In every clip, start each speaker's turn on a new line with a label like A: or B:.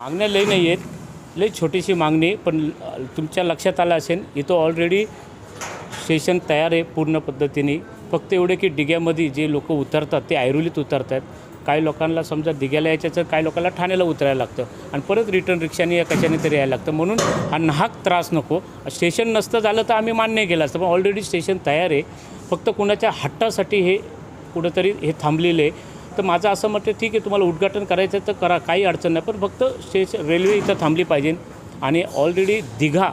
A: मागण्या लई नाही आहेत. लई छोटीशी मागणी आहे, पण तुमच्या लक्षात आलं असेल इथं ऑलरेडी स्टेशन तयार आहे पूर्ण पद्धतीने. फक्त एवढे की डिग्यामध्ये जे लोक उतरतात ते ऐरोलीत उतरतात. काही लोकांना समजा दिघ्याला यायचं तर काही लोकांना ठाण्याला उतरायला लागतं. आणि परत रिटर्न रिक्षाने या कशाने तरी यायला लागतं. म्हणून हा नाहक त्रास नको. स्टेशन नसतं झालं तर आम्ही मान्य केलं असतं पण ऑलरेडी स्टेशन तयार आहे. फक्त कुणाच्या हट्टासाठी हे कुठंतरी हे थांबलेलं आहे. तर माझं असं म्हटलं ठीक आहे तुम्हाला उद्घाटन करायचं तर करा काही अडचण नाही. पण फक्त स्टेशन रेल्वे इथं थांबली पाहिजे. आणि ऑलरेडी दिघा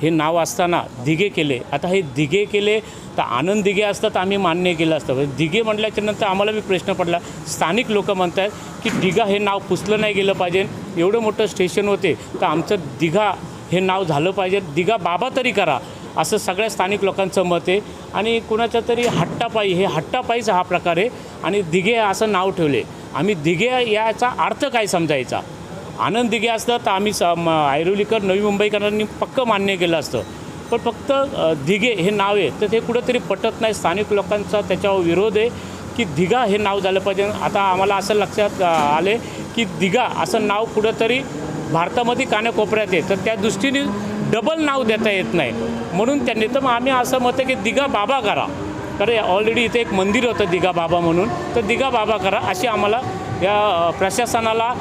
A: हे नाव असताना दिघे केले. आता हे दिघे केले तर आनंद दिघे असतात आम्ही मान्य केलं असतं. पण दिघे म्हटल्याच्या नंतर आम्हाला बी प्रश्न पडला. स्थानिक लोक म्हणत आहेत की दिघा हे नाव पुसलं नाही गेलं पाहिजे. एवढं मोठं स्टेशन होते. तर आमचं दिघा हे नाव झालं पाहिजे. दिघा बाबा तरी करा. असं सगळ्या स्थानिक लोकांचं मत आहे. आणि कुणाच्या तरी हट्टापायी हे हट्टापायीचा हा प्रकार आहे. आणि दिघे असं नाव ठेवले. आम्ही दिघे याचा अर्थ काय समजायचा? आनंद दिघे असतं तर आम्ही स म ऐरोलीकर नवी मुंबईकरांनी पक्क मान्य केलं असतं. पण फक्त दिघे हे नाव आहे. तर ते कुठंतरी पटत नाही. स्थानिक लोकांचा त्याच्यावर विरोध आहे की दिघा हे नाव झालं पाहिजे. आता आम्हाला असं लक्षात आले की दिघा असं नाव कुठंतरी भारतामध्ये कानाकोपऱ्यात आहे. तर त्या दृष्टीने डबल नाव देता येत नाही. म्हणून त्यांनी तर मग आम्ही असं मत की दिघा बाबा करा. कारण ऑलरेडी इथे एक मंदिर होतं दिघा बाबा म्हणून. तर दिघा बाबा करा अशी आम्हाला या प्रशासनाला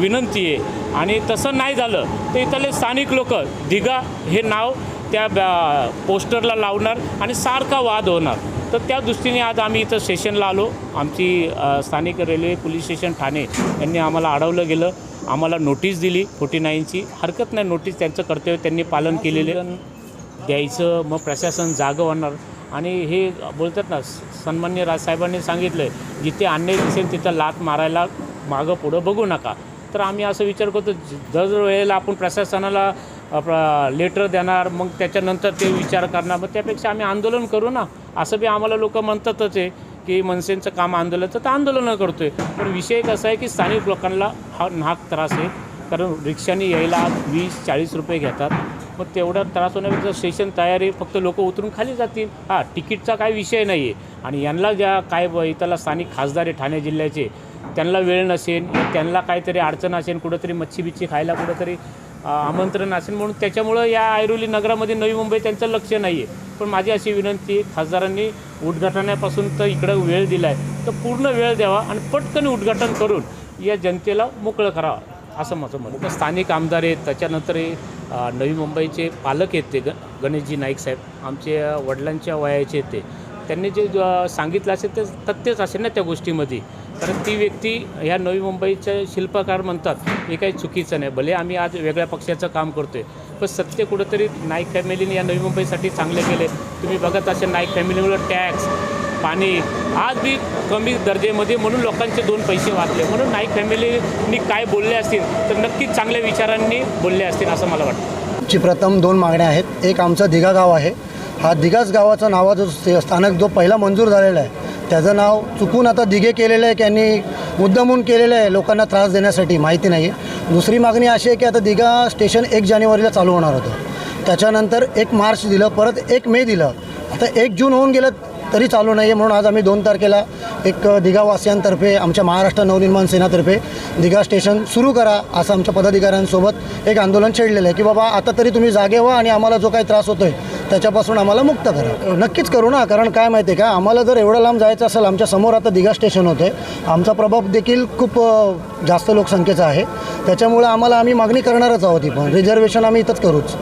A: विनंती आहे. आणि तसं नाही झालं तर इथले स्थानिक लोक दिघा हे नाव त्या पोस्टरला लावणार आणि सारखा वाद होणार. तर त्या दृष्टीने आज आम्ही इथं स्टेशनला आलो. आमची स्थानिक रेल्वे पोलीस स्टेशन ठाणे यांनी आम्हाला अडवलं गेलं. आम्हाला नोटीस दिली फोर्टी नाईनची. हरकत नाही नोटीस त्यांचं कर्तव्य त्यांनी पालन केलेले द्यायचं मग प्रशासन जागं होणार. आणि हे बोलतात ना स- सन्मान्य राजसाहेबांनी सांगितलं जिथे अन्याय दिसेल तिथं लात मारायला मागं पुढं बघू नका. तर आम्ही असं विचार करतो ज- दर वेळेला आपण प्रशासनाला लेटर देणार मग त्याच्यानंतर ते विचार करणार. मग त्यापेक्षा आम्ही आंदोलन करू ना. असं बी आम्हाला लोक म्हणतातच आहे. की मनसेंचं काम आंदोलन तर आंदोलनं करतो आहे पण विषय कसा आहे की स्थानिक लोकांना हा नाक त्रास आहे. कारण रिक्षाने यायला वीस चाळीस रुपये घेतात. मग तेवढा त्रास होण्यापेक्षा स्टेशन तयार आहे फक्त लोक उतरून खाली जातील. हां तिकीटचा काही विषय नाही आहे आणि यांना ज्या काय इथला स्थानिक खासदार आहे ठाणे जिल्ह्याचे त्यांना वेळ नसेल त्यांना काहीतरी अडचण असेल कुठंतरी मच्छी बिच्छी खायला कुठंतरी आमंत्रण असेल म्हणून त्याच्यामुळं या ऐरोली नगरामध्ये नवी मुंबई त्यांचं लक्ष नाही आहे पण माझी अशी विनंती खासदारांनी उद्घाटनापासून तर इकडं वेळ दिला आहे तर पूर्ण वेळ द्यावा आणि पटकन उद्घाटन करून या जनतेला मोकळं करावं असं माझं मत स्थानिक आमदार आहेत त्याच्यानंतर नवी मुंबईचे पालक आहेत ते ग गणेशजी नाईक साहेब आमच्या वडिलांच्या वयाचे ते. त्यांनी जे सांगितलं असेल ते तथ्यच असेल ना त्या गोष्टीमध्ये. कारण ती व्यक्ती ह्या नवी मुंबईचे शिल्पकार म्हणतात हे काही चुकीचं नाही. भले आम्ही आज वेगळ्या पक्षाचं काम करतो आहे पण सत्य कुठंतरी नाईक फॅमिलीने या नवी मुंबईसाठी चांगले केले. तुम्ही बघत असेल नाईक फॅमिलीमुळं टॅक्स पाणी आज बी कमी दर्जेमध्ये म्हणून लोकांचे दोन पैसे वाचले. म्हणून नाईक फॅमिलीनी काय बोलले असतील तर नक्कीच चांगल्या विचारांनी बोलले असतील असं मला वाटतं.
B: ची प्रथम दोन मागण्या आहेत. एक आमचा दिघा गाव आहे. हा दिघाच गावाचा नावा जो स्थानक जो पहिला मंजूर झालेला आहे त्याचं नाव चुकून आता दिघे केलेलं आहे की यांनी मुद्दामून केलेलं आहे लोकांना त्रास देण्यासाठी माहिती नाही आहे दुसरी मागणी अशी आहे की आता दिघा स्टेशन एक जानेवारीला चालू होणार होतं. त्याच्यानंतर एक मार्च दिलं परत एक मे दिलं. आता एक जून होऊन गेलं तरी चालू नाही आहे म्हणून आज आम्ही दोन तारखेला एक दिघावासियांतर्फे आमच्या महाराष्ट्र नवनिर्माण सेनातर्फे दिघा स्टेशन सुरू करा असं आमच्या पदाधिकाऱ्यांसोबत एक आंदोलन छेडलेलं आहे की बाबा आता तरी तुम्ही जागे व्हा आणि आम्हाला जो काही त्रास होतो आहे त्याच्यापासून आम्हाला मुक्त करा. नक्कीच करू ना कारण काय माहिती आहे का आम्हाला जर एवढं लांब जायचं असेल आमच्यासमोर आता दिघा स्टेशन होते. आमचा प्रभाव देखील खूप जास्त लोकसंख्येचा आहे. त्याच्यामुळे आम्हाला आम्ही मागणी करणारच आहोत ही पण रिझर्वेशन आम्ही इथंच करूच.